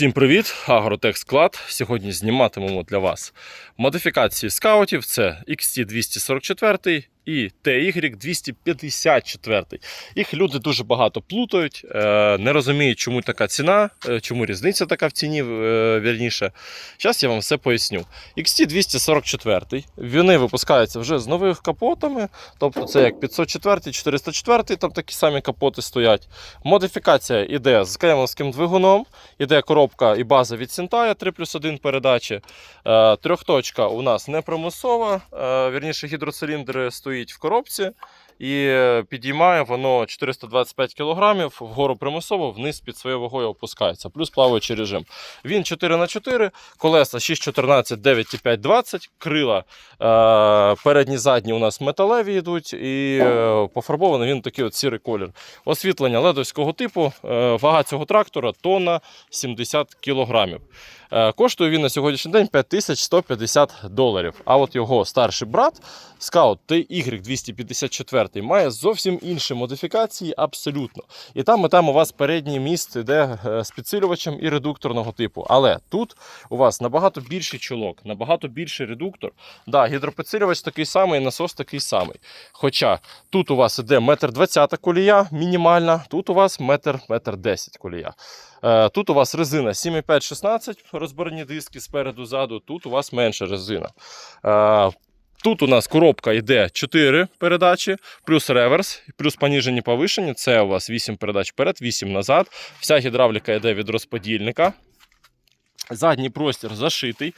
Всім привіт! Агротех Склад. Сьогодні зніматимемо для вас модифікації скаутів. Це XT244 і TY254. Їх люди дуже багато плутають, е, не розуміють, чому така ціна, е, чому різниця така в ціні, е, вірніше. Зараз я вам все поясню. XT244 вони випускаються вже з новими капотами, тобто це як 504, 404, там такі самі капоти стоять. Модифікація йде з кремовським двигуном, іде коробка і база від Сінтая 3 плюс 1 передачі. Трьохточка у нас не примусова, вірніше гідроциліндр стоїть в коробці. І е, підіймає воно 425 кг, вгору примусово, вниз під своєю вагою опускається, плюс плаваючий режим. Він 4х4, колеса 6,14, 9,5, 20, крила е, передні задні у нас металеві йдуть, і е, пофарбований він такий от сірий колір. Освітлення ледовського типу, е, вага цього трактора тонна 70 кг. Е, коштує він на сьогоднішній день 5150 доларів. А от його старший брат, Scout TY254, має зовсім інші модифікації абсолютно. І там і там у вас передній міст йде е, з підсилювачем і редукторного типу. Але тут у вас набагато більший чолок, набагато більший редуктор. Да, гідропідсилювач такий самий, насос такий самий. Хоча тут у вас іде 1,20 м колія мінімальна, тут у вас 1,10 м колія. Е, Тут у вас резина 7,5-16, розборні диски спереду ззаду, тут у вас менша резина. Е, Тут у нас коробка йде 4 передачі, плюс реверс, плюс поніжені повишені. Це у вас 8 передач вперед, 8 назад. Вся гідравліка йде від розподільника. Задній простір зашитий.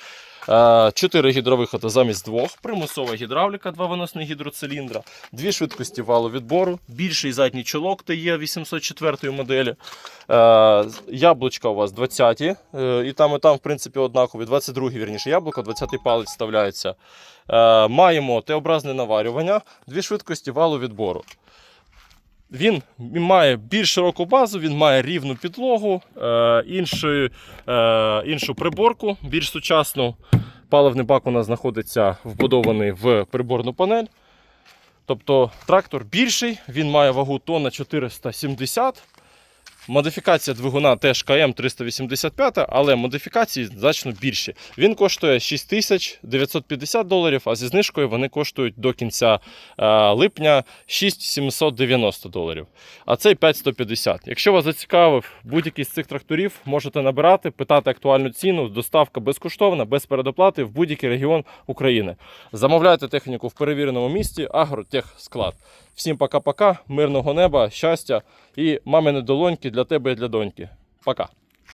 4 гідровиходи замість двох, примусова гідравліка, два виносні гідроциліндра, дві швидкості валу відбору, більший задній чолок ТЕ 804 моделі. Е, Яблучка у вас 20 е, і там, і там, в принципі, однакові. 22-й вірніше яблуко, 20-й палець вставляється. Е, Маємо Т-образне наварювання, дві швидкості валу відбору. Він має більш широку базу, він має рівну підлогу, е, іншу, е, іншу приборку, більш сучасну. Паливний бак у нас знаходиться вбудований в приборну панель. Тобто трактор більший, він має вагу тонна 470. Модифікація двигуна теж КМ 385, але модифікації значно більші. Він коштує 6950 доларів, а зі знижкою вони коштують до кінця е, липня 6790 доларів. А цей 5150. Якщо вас зацікавив будь-який з цих тракторів, можете набирати, питати актуальну ціну. Доставка безкоштовна, без передоплати в будь-який регіон України. Замовляйте техніку в перевіреному місті Агротехсклад. Всім пока-пока, мирного неба, щастя і мамини долоньки для тебе і для доньки. Пока.